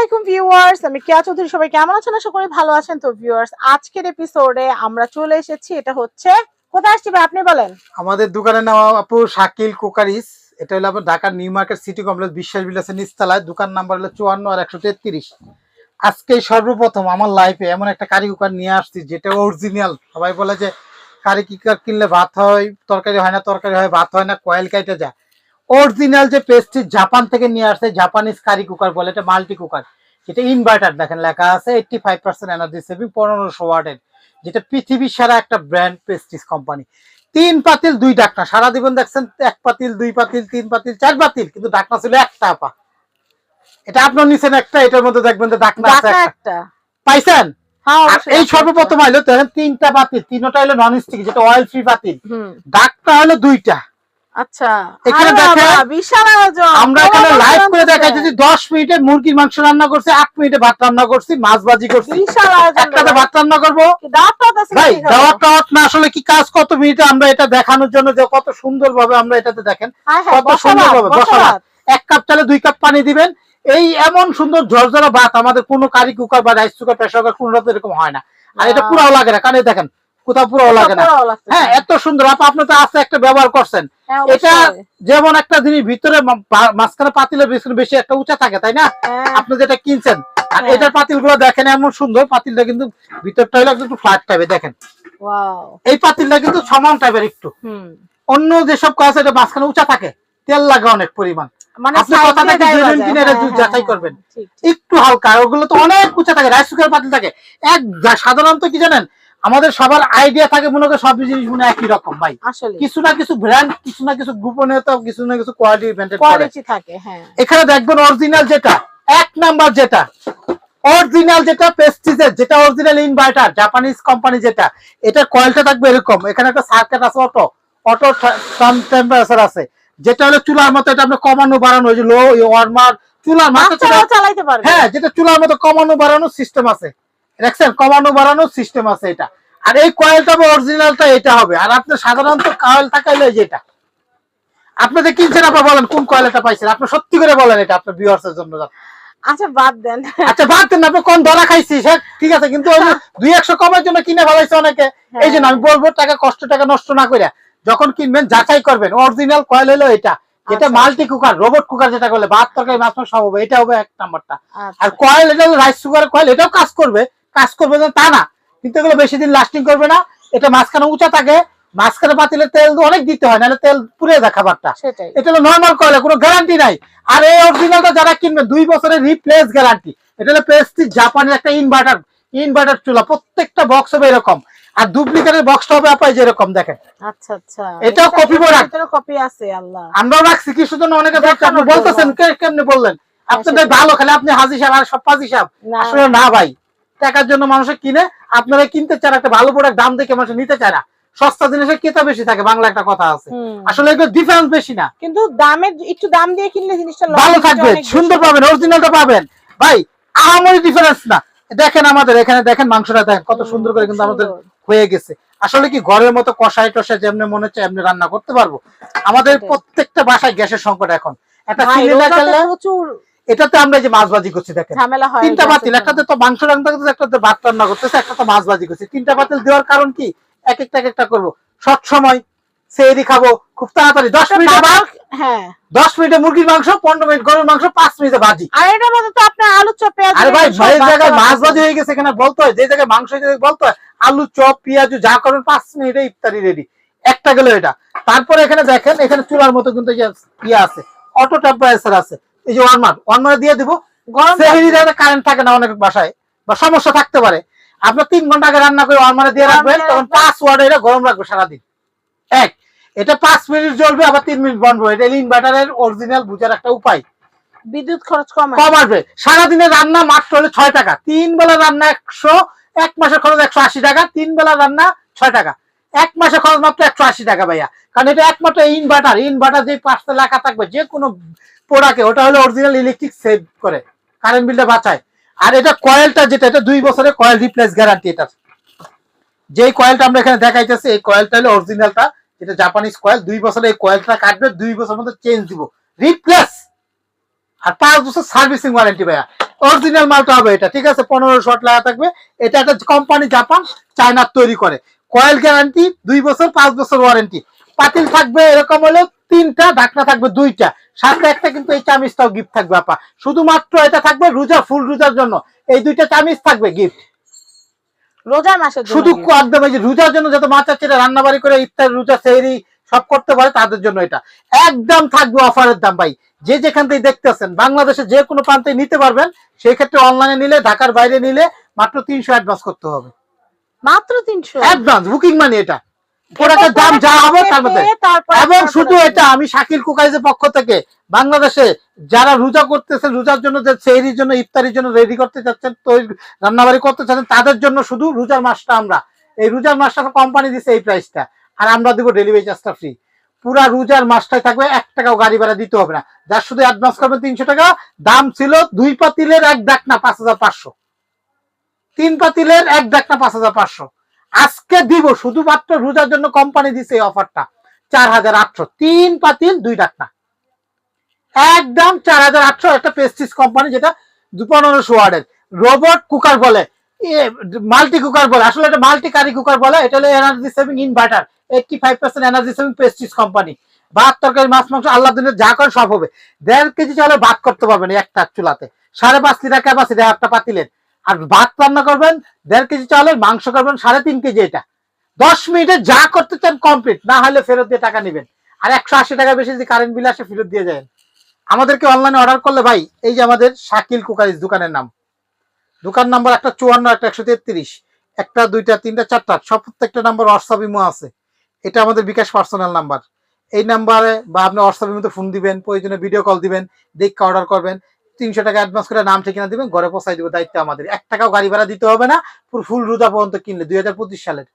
আলাইকুম ভিউয়ার্স, আমি কেয়া চৌধুরী, সবাই কেমন আছেন? আশা করি ভালো আছেন। তো ভিউয়ার্স, আজকের এপিসোডে আমরা চলে এসেছি, এটা হচ্ছে, কোথায় আসছি আপনি বলেন? আমাদের দোকানের নাম আপু শাকিল কুকারিস, এটা হলো আপনার ঢাকার নিউ মার্কেট সিটি কমপ্লেক্স বিশ্বাস বিলাসের নিচতলায়। দোকান নাম্বার হলো চুয়ান্ন আর একশো তেত্রিশ। আজকে সর্বপ্রথম আমার লাইফে এমন একটা কারি কুকার নিয়ে আসছি, যেটা অরিজিনাল সবাই বলে যে, কারি কুকার কিনলে ভাত হয়, তরকারি হয় না, তরকারি হয়, ভাত হয় না, কয়েল কাইটে যায় অরিজিনাল যে পেস্টটি জাপান থেকে নিয়ে আসছে জাপানিজ কারি কুকার বলে এটা মাল্টি কুকার যেটা ইনভার্টার দেখেন লেখা আছে eighty five percent energy saving পনেরোশো ওয়াটের যেটা পৃথিবীর সারা একটা ব্র্যান্ড পেস্টিস কোম্পানি তিন পাতিল দুই ডাকনা। সারা জীবন দেখছেন এক পাতিল দুই পাতিল তিন পাতিল চার পাতিল কিন্তু ডাকনা ছিল একটা আপা এটা আপনার নিছেন একটা এটার মধ্যে দেখবেন যে ডাকনা আছে একটা। পাইছেন? হ্যাঁ এই সর্বপ্রথম। আইলো দেখেন তিনটা পাতিল তিনটা হলো নন স্টিক যেটা অয়েল ফ্রি পাতিল ডাকটা হলো দুইটা। আচ্ছা এখানে দেখেন, বিশাল আয়োজন। আমরা এখানে লাইভ করে মিনিটে মুরগির মাংস রান্না করছি মিনিটে ভাত রান্না করছি মাছ ভাজি করছি। বিশাল আয়োজন একটাতে ভাত রান্না করব। দাঁত আছে ভাই দাওয়াত না আসলে কি কাজ কত মিনিটে আমরা এটা দেখানোর জন্য যে কত সুন্দর ভাবে আমরা এটাতে দেখেন কত সুন্দর ভাবে। এক কাপ চালে দুই কাপ পানি দিবেন। এই এমন সুন্দর ঝরঝরা ভাত আমাদের কোনো কারি কুকার বা রাইস কুকার প্রেসার কুকার কোনোটাতে এরকম হয় না। আর এটা. পুরাও লাগে না কারণ দেখেন কোথাও পুরাও লাগে না। হ্যাঁ এত সুন্দর। আপা আপনি তো আছে একটা ব্যবহার করছেন। হ্যাঁ, এটা যেমন একটা জিনিস ভিতরে মাঝখানে পাতিলের বেশি একটা উঁচা থাকে তাই না? হ্যাঁ, আপনি যেটা কিনছেন। আর হ্যাঁ। এটার পাতিলগুলো দেখেন এমন সুন্দর। পাতিলটা কিন্তু ভিতরটা হলো একটু ফ্ল্যাট টাইপের দেখেন। এই পাতিলটা কিন্তু সমান টাইপের একটু। অন্য যেসব কাজ এটা মাঝখানে উঁচা থাকে। তেল লাগে অনেক পরিমাণ। মানে একটু হালকা ওগুলো তো অনেক উঁচা থাকে রাইস কুকার পাতিল থাকে। এক সাধারণত কি জানেন? আমাদের সবার আইডিয়া থাকে মনে করে সব জিনিস মনে একই রকম ভাই। আসলে কিছু না কিছু ব্র্যান্ড কিছু না কিছু গোপনীয়তা কিছু না কিছু কোয়ালিটি থাকে হ্যাঁ। এখানে দেখবেন অরিজিনাল যেটা এক নাম্বার যেটা অরিজিনাল যেটা পেস্টিজের যেটা অরিজিনাল ইনভার্টার জাপানিজ কোম্পানি যেটা এটার কয়েলটা থাকবে এরকম। এখানে একটা সার্কিট আছে অটো অটো টেম্পারেচার আছে যেটা হলো চুলার মতো এটা আপনি কমানো বাড়ানো ওই যে লো ওয়ার্মার চুলার বাচ্চারাও চালাইতে পারবে। হ্যাঁ যেটা চুলার মতো কমানো বাড়ানো সিস্টেম আছে। দেখছেন কমানো বাড়ানো সিস্টেম আছে এটা। আর এই কয়েলটা বা অরিজিনালটা এটা হবে। আর আপনি সাধারণত কয়েল থাকাইলে যেটা আপনি যে কিনছেন আপনি বলেন কোন কয়েলটা পাইছেন? আপনি সত্যি করে বলেন এটা আপনার ভিউয়ার্স এর জন্য আচ্ছা বাদ দেন। আচ্ছা বাদ দেন আপনি কোন ধরা হ্যাঁ? ঠিক আছে কিন্তু দুই একশো কমের জন্য কিনে ফেলাইছে অনেকে। হ্যাঁ। এই জন্য আমি বলব টাকা কষ্ট টাকা নষ্ট না করে। যখন কিনবেন যাচাই করবেন অরিজিনাল কয়েল হলো এটা। আচ্ছা। মাল্টি কুকার রোবট কুকার যেটা করলে ভাত তরকারি মাছ মাংস সব হবে এটা হবে এক নাম্বারটা আচ্ছা। আর কয়েল এটা রাইস সুগার কয়েল এটাও কাজ করবে। কাজ করবে না তা না। কিন্তু এগুলো বেশি দিন লাস্টিং করবে না। এটা মাঝখানে উঁচা থাকে মাঝখানে পাতিলে তেল অনেক দিতে হয় নাহলে তেল পুড়ে যায় খাবারটা। এটা হলো নর্মাল কয়েল কোনো গ্যারান্টি নাই। আর এই অরিজিনালটা যারা কিনবে দুই বছরের রিপ্লেস গ্যারান্টি এটা হলো পেস্টি জাপানের একটা ইনভার্টার ইনভার্টার চুলা প্রত্যেকটা বক্স হবে এরকম। আর ডুপ্লিকেটের বক্সটা হবে আপনার যেরকম দেখেন। আচ্ছা আচ্ছা। এটাও কপি product। কপি আছে আল্লাহ। আমরাও রাখছি কিছু জন্য অনেকে আপনি বলতেছেন। কে- কেমনে বললেন? আপনাদের সেটাই। ভালো খেলে আপনি হাজি সাহেব আর সব পাজি সাহেব। আসলে না ভাই। টাকার জন্য মানুষে কিনে আপনারা কিনতে চান একটা ভালো প্রোডাক্ট দাম দেখে মানুষ নিতে চায় না। সস্তা জিনিসের কেতা বেশি থাকে বাংলা একটা কথা আছে। আসলে এগুলো ডিফারেন্স বেশি না। কিন্তু দামের একটু দাম দিয়ে কিনলে জিনিসটা ভালো থাকবে সুন্দর পাবেন অরিজিনালটা পাবেন। ভাই আমারই ডিফারেন্স না। দেখেন আমাদের এখানে দেখেন মাংসটা দেখেন কত সুন্দর করে কিন্তু আমাদের হয়ে গেছে। আসলে কি ঘরের মতো কষাই টষাই যেমনি মনে হচ্ছে এমনি রান্না করতে পারব? আমাদের প্রত্যেকটা বাসায় গ্যাসের সংকট এখন। একটা সিলিন্ডার এটাতে আমরা যে মাছ ভাজি করছি দেখেন। তিনটা পাতিল একটাতে তো মাংস রান্না করতেছে একটাতে ভাত রান্না করতেছে একটা তো মাছ ভাজি করছে। তিনটা পাতিল দেওয়ার কারণ কি? এক একটা এক একটা করব। সব সময় সেরি খাব খুব তাড়াতাড়ি। দশ মিনিটে হ্যাঁ। দশ মিনিটে মুরগির মাংস পনেরো মিনিট গরুর মাংস পাঁচ মিনিটে ভাজি। আর এটার মধ্যে তো আপনার আলু চপ পেঁয়াজ আরে ভাই দিয়ে সব ভাইয়ের বাচ্চা জায়গায় মাছ বাচ্চা ভাজি হয়ে গেছে এখানে বলতে হয় যে জায়গায় মাংস হয়ে গেছে বলতে হয় আলু চপ পেঁয়াজ যা করবেন পাঁচ মিনিটে ইফতারি রেডি একটা গেল এটা। তারপরে এখানে দেখেন এখানে চুলার মতো কিন্তু ইয়ে আছে অটো টেম্পারেচার আছে। এই যে ওয়ার্মার ওয়ার্মার দিয়ে দিব। গরম কারেন্ট থাকে না অনেক বাসায় বা সমস্যা থাকতে পারে। আপনার তিন ঘণ্টা আগে রান্না করে ওয়ার্মারে দিয়ে রাখবেন তখন পাঁচ ওয়ার্ডে এটা গরম রাখবে সারাদিন। এক এটা পাঁচ মিনিট জ্বলবে আবার তিন মিনিট বন্ধ। এটা ইনভার্টারের অরিজিনাল বুঝার একটা উপায়। বিদ্যুৎ খরচ কম কম আসবে। সারাদিনের রান্না মাত্র হলে ছয় টাকা। তিন বেলা রান্না একশো এক মাসের খরচ একশো আশি টাকা। তিন বেলা রান্না ছয় টাকা। এক মাসে খরচ মাত্র একশো আশি টাকা ভাইয়া। কারণ এটা একমাত্র ইনভার্টার ইনভার্টার যে পাঁচটা লেখা থাকবে, যে কোনো প্রোডাক্টে ওটা হলো অরিজিনাল ইলেকট্রিক সেভ করে কারেন্ট বিলটা বাঁচায়। আর এটা কয়েলটা যেটা, এটা দুই বছরের কয়েল রিপ্লেস গ্যারান্টি এটা যেই কয়েলটা আমরা এখানে দেখাইতেছি, এই কয়েলটা হলো অরিজিনালটা যেটা জাপানিজ কয়েল দুই বছরে এই কয়েলটা কাটবে, দুই বছর মধ্যে চেঞ্জ দিব। রিপ্লেস আর পাঁচ বছর সার্ভিসিং ওয়ারেন্টি ভাইয়া। অরিজিনাল মালটা হবে এটা, ঠিক আছে? পনেরো শট লাগা থাকবে। এটা একটা কোম্পানি জাপান চায়নার তৈরি করে। কয়েল গ্যারান্টি দুই বছর পাঁচ বছর ওয়ারেন্টি পাতিল থাকবে এরকম হলো তিনটা ঢাকনা থাকবে দুইটা। সাথে একটা কিন্তু এই চামিচটাও গিফট থাকবে আপা। শুধুমাত্র এটা থাকবে রোজা ফুল রোজার জন্য। এই দুইটা চামিচ থাকবে গিফট মাসের শুধু একদম এই যে রোজার জন্য যত মাছ আছে রান্না বাড়ি করে ইফতার রোজা সেহরি সব করতে পারে তাদের জন্য এটা। একদম থাকবে অফারের দাম ভাই। যে যেখান থেকে দেখতেছেন বাংলাদেশে যে কোনো প্রান্তে নিতে পারবেন সেই ক্ষেত্রে অনলাইনে নিলে ঢাকার বাইরে নিলে মাত্র তিনশো অ্যাডভান্স করতে হবে। মাত্র তিনশো। অ্যাডভান্স বুকিং মানি এটা। প্রোডাক্টের দাম যা হবে তার মধ্যে। এবং শুধু এটা আমি শাকিল কুকাইজের পক্ষ থেকে বাংলাদেশে যারা রোজা করতেছেন রোজার জন্য যে সেহরির জন্য ইফতারির জন্য রেডি করতে চাচ্ছেন তৈরি রান্নাবাড়ি করতে চাচ্ছেন তাদের জন্য শুধু রোজার মাসটা আমরা। এই রোজার মাসটা কোম্পানি দিচ্ছে এই প্রাইসটা আর আমরা দিব ডেলিভারি চার্জটা ফ্রি পুরা রোজার মাসটাই থাকবে এক টাকাও গাড়ি ভাড়া দিতে হবে না। যার শুধু অ্যাডভান্স করবেন তিনশো টাকা দাম ছিল দুই পাতিলের এক ডাক না পাঁচ হাজার পাঁচশো। তিন পাতিলের এক ডাক না পাঁচ হাজার পাঁচশো। আজকে দিব, শুধুমাত্র রোজার জন্য কোম্পানি দিছে এই অফারটা চার হাজার আটশো। তিন পাতিল, দুই ডাকনা একদম চার হাজার আটশো, একটা পেস্টিস কোম্পানি যেটা পনেরোশো ওয়ার্ডের রোবট কুকার বলে। মাল্টি কুকার বলে। আসলে এটা মাল্টি কারি কুকার বলে। এটা হলো energy saving inverter eighty five percent energy saving পেস্টিস company ভাত, তরকারি, মাছ, মাংস আল্লাহ দিনের যা করে সব হবে। দেড় কেজি চালে ভাত করতে পারবেন এই একটা চুলাতে। সাড়ে পাঁচ লিটার ক্যাপাসিটি একটা পাতিলের। আর ভাত রান্না করবেন দেড় কেজি চালের মাংস করবেন সাড়ে তিন কেজি এটা। দশ মিনিটে যা করতে চান কমপ্লিট না হলে ফেরত দিয়ে টাকা নেবেন। আর একশো আশি টাকা বেশি যদি কারেন্ট বিল আসে ফেরত দিয়ে যায় আমাদেরকে অনলাইনে অর্ডার করলে ভাই, এই যে আমাদের শাকিল কুকারিজ দোকানের নাম। দোকান নাম্বার একটা চুয়ান্ন, একটা একশো তেত্রিশ, একটা, দুইটা, তিনটা, চারটা, সব প্রত্যেকটা নাম্বার হোয়াটসঅ্যাপ ইমো আছে। এটা আমাদের বিকাশ পার্সোনাল নাম্বার এই নাম্বারে বা আপনি হোয়াটসঅ্যাপ ইমোতে ফোন দিবেন, প্রয়োজনে ভিডিও কল দিবেন, দেখে অর্ডার করবেন। তিনশো টাকা অ্যাডভান্স করে নাম ঠিকানা দিবেন, ঘরে পৌঁছাই দিব, দায়িত্ব আমাদের। এক টাকাও গাড়ি ভাড়া দিতে হবে না, পুরো ফুল রুদা পর্যন্ত কিনলে, দুই হাজার পঁচিশ সালের।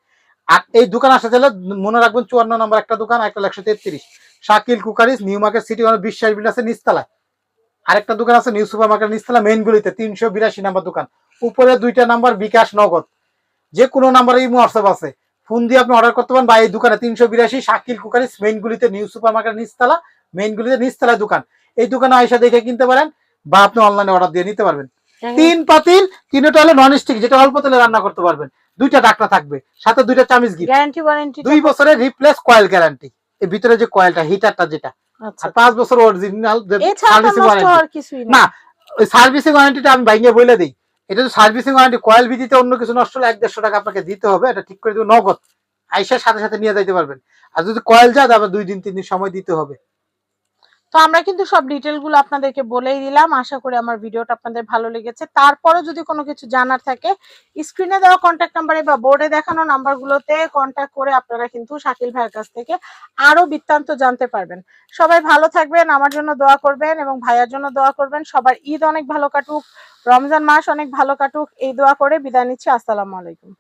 আর এই দোকান আসা চাইলে মনে রাখবেন চুয়ান্ন নম্বর একটা দোকান, একটা একশো তেত্রিশ। Shakil cookeries, new market city one Biswas বিল আছে নিচতলায়। আরেকটা দোকান আছে নিউ সুপার মার্কেট নিচতলা মেইন গুলিতে, তিনশো বিরাশি নাম্বার দোকান। উপরে দুইটা নাম্বার বিকাশ নগদ। যে কোনো নাম্বারে ইমো, হোয়াটসঅ্যাপ আছে। ফোন দিয়ে আপনি অর্ডার করতে পারেন বা এই দোকানে তিনশো বিরাশি, শাকিল কুকারিস মেইন গুলিতে, নিউ সুপার মার্কেট নিচতলা মেইন গুলিতে নিচতলা দোকান। এই দোকানে আয়সা দেখে কিনতে পারেন। বা আপনি অনলাইনে অর্ডার দিয়ে নিতে পারবেন। তিন পাতিল তিনটা হলো নন স্টিক যেটা অল্প তেলে রান্না করতে পারবেন। দুইটা ডাকনা থাকবে সাথে দুইটা চামিচ গিফট গ্যারান্টি ওয়ারেন্টি দুই বছরের রিপ্লেস কয়েল গ্যারান্টি এর ভিতরে যে কয়েলটা হিটারটা যেটা। আচ্ছা। আর পাঁচ বছর অরিজিনাল সার্ভিসিং ওয়ারেন্টি না ওই সার্ভিসিং ওয়ারেন্টিটা আমি ভাইঙ্গে বলে দিই। এটা তো সার্ভিসিং ওয়ারেন্টি কয়েল বিধিতে অন্য কিছু নষ্ট হলে এক দেড়শো টাকা আপনাকে দিতে হবে এটা ঠিক করে দেবো নগদ। আইসার সাথে সাথে নিয়ে যাইতে পারবেন। আর যদি কয়েল যায় তারপর দুই দিন তিন দিন সময় দিতে হবে। তো আমরা কিন্তু সব ডিটেলগুলো আপনাদেরকে বলেই দিলাম। আশা করি আমার ভিডিওটা আপনাদের ভালো লেগেছে। তারপরে যদি কোনো কিছু জানার থাকে স্ক্রিনে দেওয়া কন্ট্যাক্ট নাম্বারে বা বোর্ডে দেখানো নাম্বারগুলোতে কন্ট্যাক্ট করে আপনারা কিন্তু শাকিল ভাইয়ের কাছ থেকে আরও বৃত্তান্ত জানতে পারবেন। সবাই ভালো থাকবেন, আমার জন্য দোয়া করবেন এবং ভাইয়ার জন্য দোয়া করবেন। সবার ঈদ অনেক ভালো কাটুক, রমজান মাস অনেক ভালো কাটুক, এই দোয়া করে বিদায় নিচ্ছি। আসসালামু আলাইকুম।